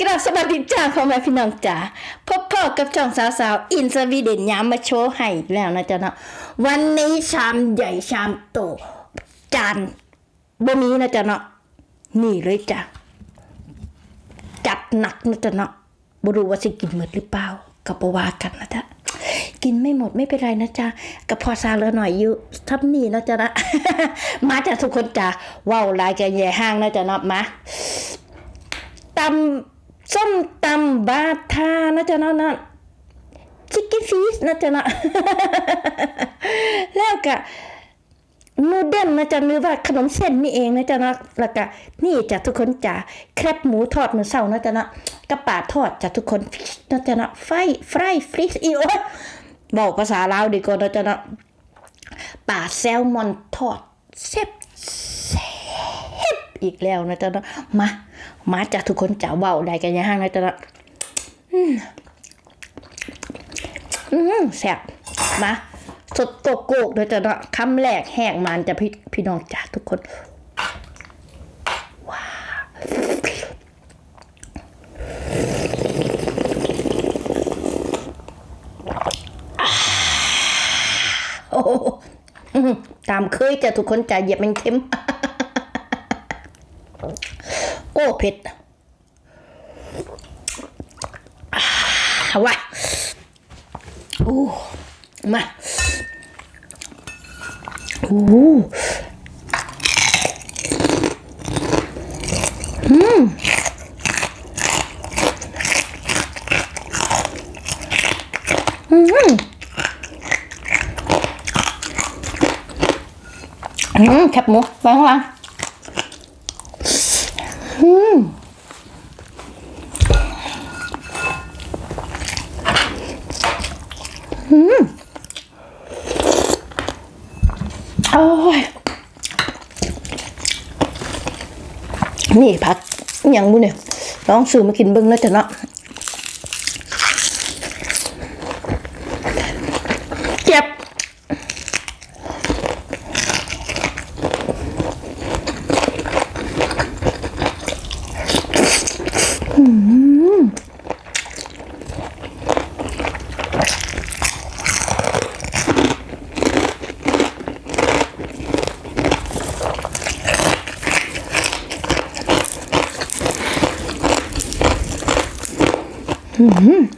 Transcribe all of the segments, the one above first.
กราบสวัสดีจ้าพ่อแม่พี่น้องจ๋าพบพ่อกับช่องสาวสาวๆอินสวีเดนย้ำมาโชว์ให้อีกแล้วนะจ๊ะเนาะวันนี้ชามใหญ่ชามโตจานบ่มีนะจ๊ะเนาะนี่เลยจ้ะจัดหนักนะจ๊ะเนาะบรู้ว่าสิกินหมดหรือเปล่าก็บ่ว่ากันนะจ๊ะกินไม่หมดไม่เป็นไรนะจ๊ะก็พอซาเหลือหน่อยอยู่ทับนี่นะจ๊ะนะมาจ้ะทุกคนจ้ะว้าวลายแกแย่ห้างนะจ๊ะเนาะมาำส้มตำบาทานะจ๊ะเนาะนะชิคกี้ฟีสนะจ๊ะเนาะแล้วก็นูเดิลนะจ๊ะหรือว่าขนมเส้นนี่เองนะจ๊ะนาะแล้วก็นี่จ้ะทุกคนจ้ะแครบหมูทอดมือเสานะจ๊ะนาะกระป่าทอดจ้ะทุกคนนะจ๊ะนาะไฟฟรายฟริสอีโอบอกภาษาลาวดีกว่านะจ๊ะนาะป่าแซลมอนทอดเซ็บ อีกแล้วนะจ๊ะนะมา มาจากทุกคนจะเบาได้กันยังห้างนะจ๊ะนะอืมแซ่บมาสดโกโก้นะจ๊ะนะคำแรกแหกมันจะพี่พี่น้องจ้าทุกคนว้าโอ้ตามเคยจะทุกคนจะเหยียบมันเค็ม โอ้เผ็ดอ่าว่ะโอ้มาโอ้อืมอืมอืมแคบหมูไปข้างล่าง โอ้ยนี่พักยังบุเนี่ยลองซื้อมากินเบิ้งแล้วจะเนาะ 음. 음.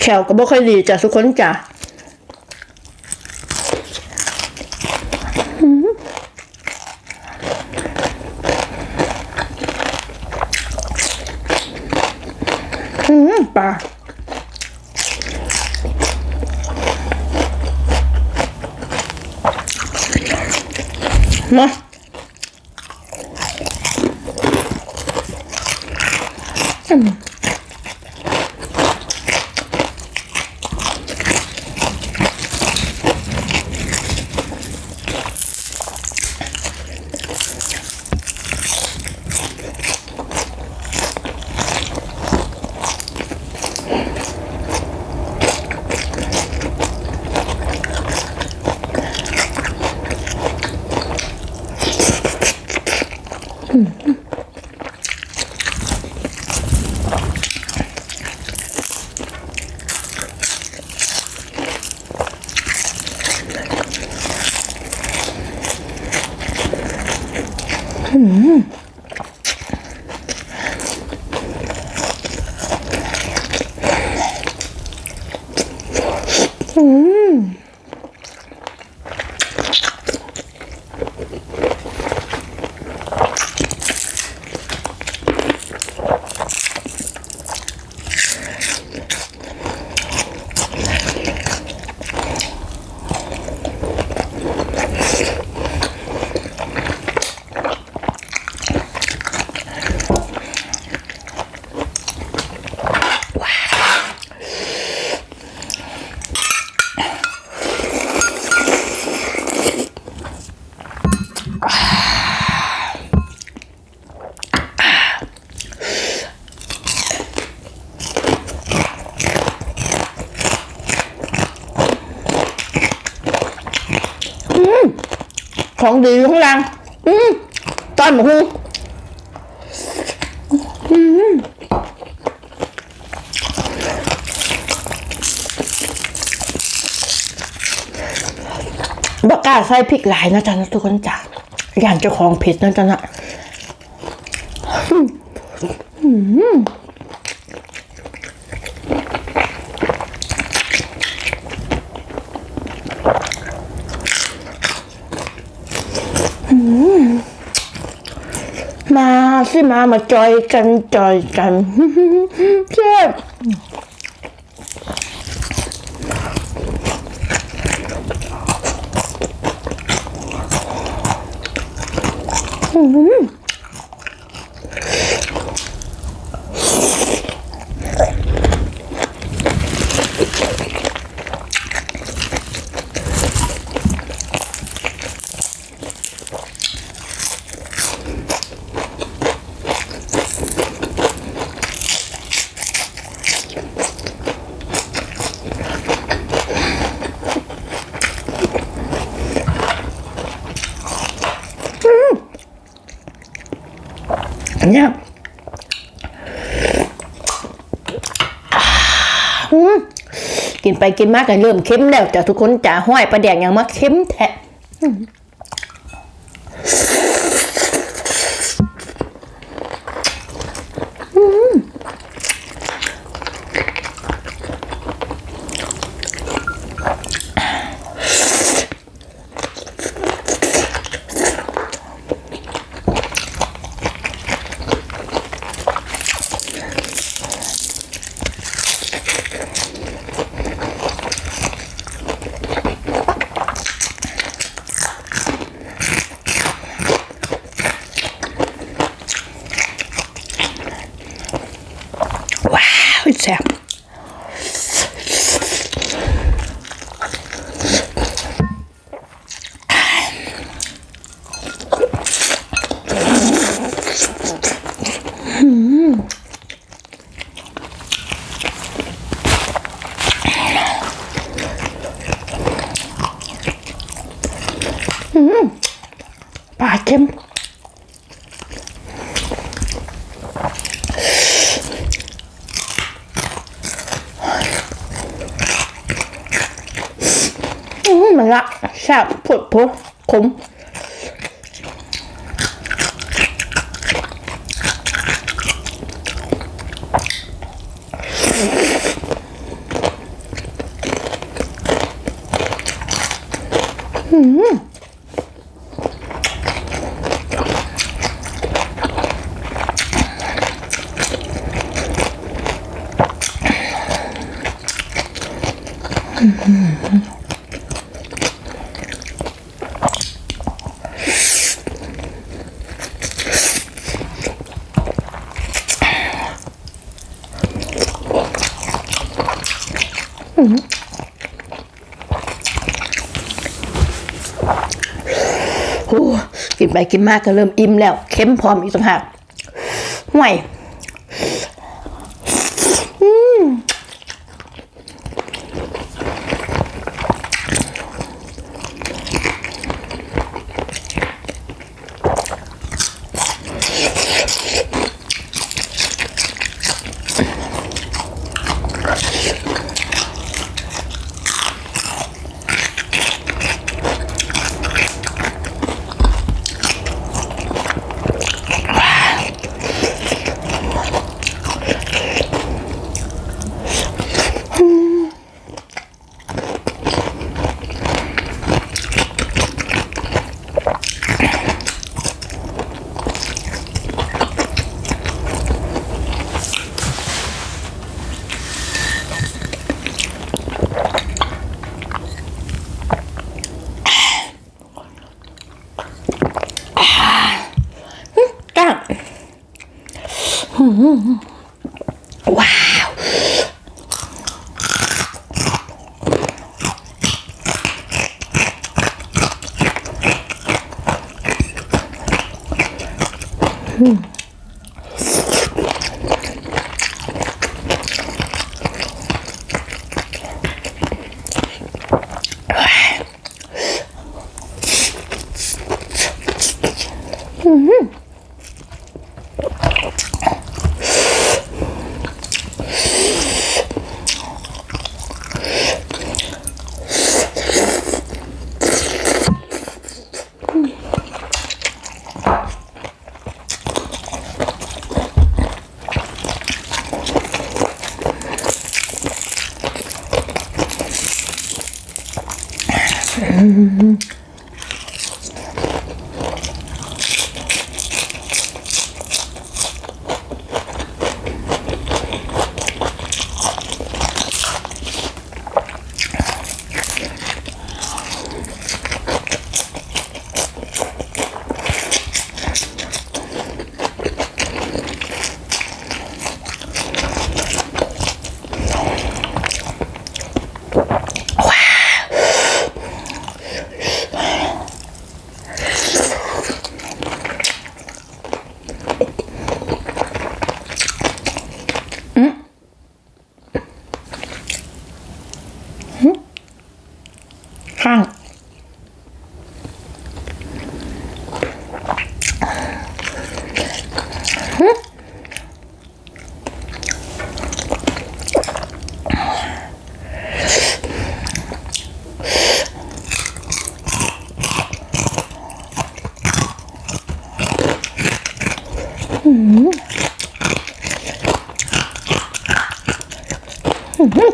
แขวก็บ่ค่อยดีจ้ะทุกคนจ้ะอื มาอืม 嗯。 ของดีอยู่ข้างล่างอืมตอนหมูฮูอืมบกกล้าใส่พริกหลายนะจ๊ะนะทุกคนจ้ะอย่างเจ้าของเผ็ดนะจ๊ะนะอืมมา สิมามาจอยกันจอยกันเจ็บ เนี่ยกินไปกินมากกันเริ่มเค็มแล้วจ้ะทุกคนจ้ะห้อยปลาแดงยังมาเค็มแทะ ว้าวแซ่บอืมปลาเค็ม อื มันละแซ่บผดโผขมโอ้ กินไปกินมากก็เริ่มอิ่มแล้ว เค็มพร้อมอีกต่างหากห่วย 와우. 음. 음.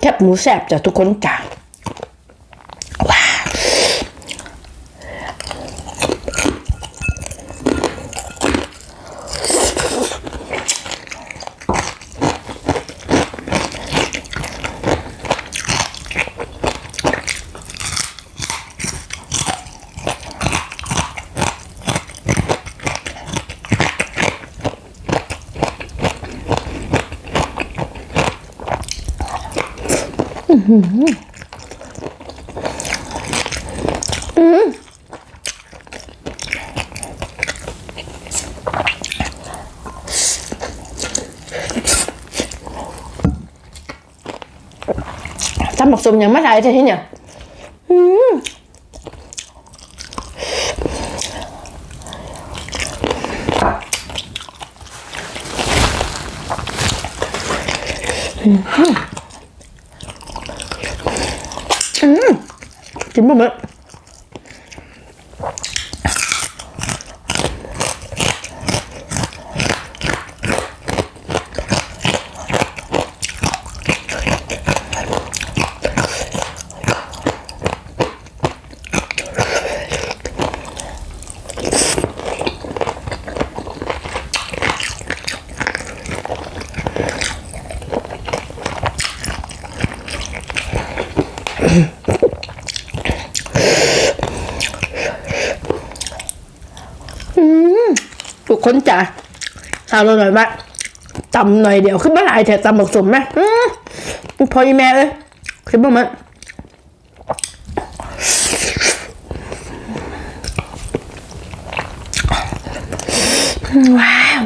แคบหมูแสบจ้ะทุกคนจ้ะ จำหมักสมยังไม่ได้เลยที่เนี่ยอืมอืมกินบ่หมด ทุก คนจ้ะสาวเราหน่อยบ้าตำหน่อยเดียวขึ้นมาหลายแถวตำบักสมไหมพออีแม่เลยขึ้นมามันว้าว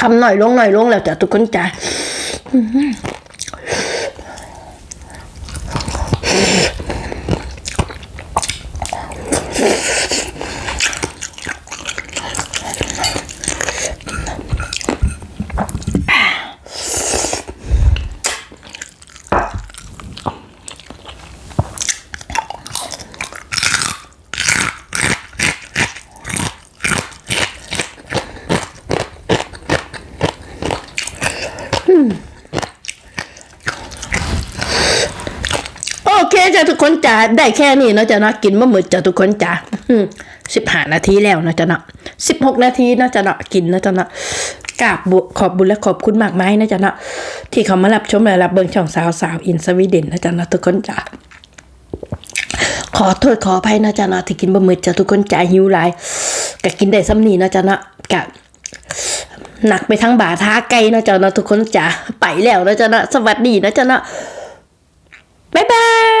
คำหน่อยลงหน่อยลงแล้วจ้ะทุกคนจ้ะโอเคจ้ะทุกคนจ้ะได้แค่นี้เนาะจ้ะเนาะกินมะหมึกจ้ะทุกคนจ้ะสิบห้านาทีแล้วเนาะจ้ะเนาะสิบหกนาทีเนาะจ้ะเนาะกินเนาะจ้ะเนาะกราบบุขอบบุญและขอบคุณมากมายนะจ๊ะเนาะที่เขามารับชมและรับเบิ่งช่องสาวสาวอินสวีเดนนะจ๊ะเนาะทุกคนจ้ะขอโทษขออภัยนะจ๊ะเนาะที่กินบะหมึกจ้ะทุกคนจ่าหิวหลายก็กินได้ซ้ำนี่นะจ๊ะเนาะกะหนักไปทั้งบาท้าไกลนะจ๊ะเนาะทุกคนจ๋าไปแล้วนะจ๊ะเนาะสวัสดีนะจ๊ะเนาะบ๊ายบาย